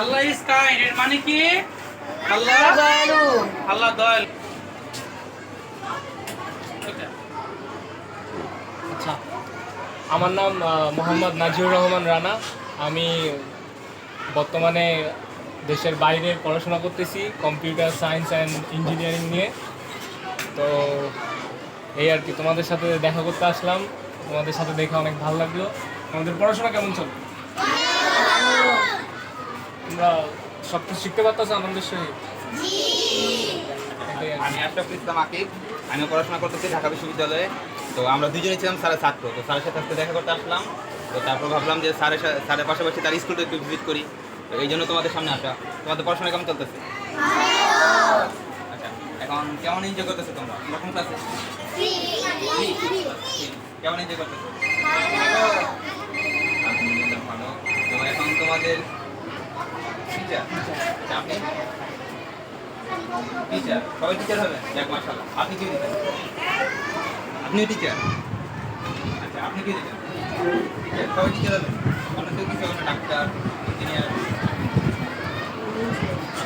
Allah is kind এর মানে কি? আল্লাহ দয়ালু। আল্লাহ দয়াল। আচ্ছা আমার নাম মোহাম্মদ নাজিউর রহমান রানা। আমি বর্তমানে দেশের বাইরে পড়াশোনা করতেছি কম্পিউটার সায়েন্স অ্যান্ড ইঞ্জিনিয়ারিং নিয়ে। তো এই আর কি তোমাদের সাথে দেখা করতে আসলাম। তোমাদের সাথে দেখা অনেক ভালো লাগল। তোমাদের পড়াশোনা কেমন চলে তোমরা সব কিছু শিখতে পারতেছো আনন্দের সহিত আমি আশরাফুল ইসলাম আকিব। আমি পড়াশোনা করতেছি ঢাকা বিশ্ববিদ্যালয়ে। তো আমরা দুজনেই ছিলাম স্যারের ছাত্র। তো স্যারের সাথে আজকে দেখা করতে আসলাম। তো তারপর ভাবলাম যে স্যারের স্যারের পাশাপাশি তার স্কুলটা একটু ভিজিট করি। তো এই জন্য তোমাদের সামনে আসা। তোমাদের পড়াশোনা কেমন চলতেছে? আচ্ছা এখন কেমন এনজয় করতেছো তোমরা? তোমরা কোন ক্লাসে কেমন এনজয় করতেছো? ভালো। তো এখন তোমাদের টিচার আপনি টিচার সবাই টিচার হবেন যাক মাশাআল্লাহ। আপনি কি আপনিও টিচার আচ্ছা আপনি কি দিতেন সবাই টিচার হবেন অন্য কেউ কিছু হবেন ডাক্তার ইঞ্জিনিয়ার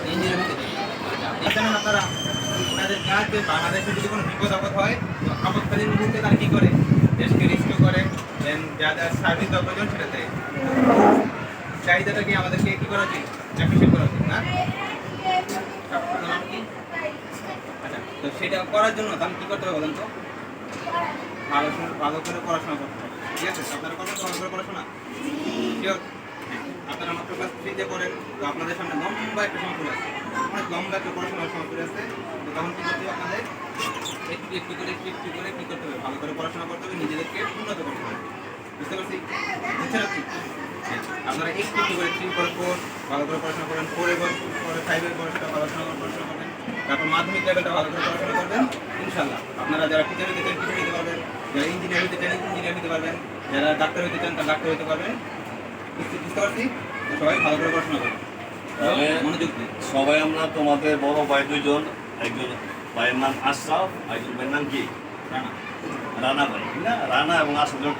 ইঞ্জিনিয়ার হতে চান। আচ্ছা, আপনারা ওনাদের কাজ বাংলাদেশে যদি কোনো বিপদ আপদ হয় আপদকালীন মুহূর্তে তারা কি করে? দেশকে রেস্কিউ করে দেন যা যা সার্ভিস দেওয়া প্রয়োজন সেটা দেয় চাহিদাটাকে আমাদেরকে কি করা উচিত? অ্যাপ্রিসিয়েট করা উচিত না আপনার নাম কি? আচ্ছা, তো সেটা করার জন্য তাহলে কি করতে হবে বলেন তো? ভালো ভালো করে পড়াশোনা করতে হবে। ঠিক আছে? আপনারা কত ভালো করে পড়াশোনা? শিওর আপনারা মাত্র ক্লাস থ্রিতে পড়েন তো আপনাদের সামনে লম্বা একটা সময় পড়ে আছে অনেক লম্বা একটা পড়াশোনার সময় পড়ে আছে তো তখন কি করতে হবে আপনাদের? একটু একটু করে একটু একটু করে কী করতে হবে? ভালো করে পড়াশোনা করতে হবে নিজেদেরকে উন্নত করতে হবে। বুঝতে পারছি? বুঝতে পারছি আপনারা একটু একটু করে থ্রি পরে ফোর ভালো করে পড়াশোনা করবেন ফোরে পরে ফাইভের পরে সেটা পড়াশোনা করে পড়াশোনা করবেন তারপর মাধ্যমিক লেভেলটা ভালো করে পড়াশোনা করবেন ইনশাল্লাহ আপনারা যারা টিচার হতে চান টিচার হতে পারবেন যারা ইঞ্জিনিয়ার হতে চান ইঞ্জিনিয়ার হতে পারবেন। যারা ডাক্তার হতে চান তারা ডাক্তার হতে পারবেন। বুঝতে পারছি? সবাই ভালো করে পড়াশোনা করবেন তাহলে- মনোযোগ দিন সবাই আমরা তোমাদের বড় ভাই দুজন একজন ভাইয়ের নাম আশরাফ একজন ভাইয়ের নাম কি? রানা। রানা ভাই না? রানা এবং আশরাফ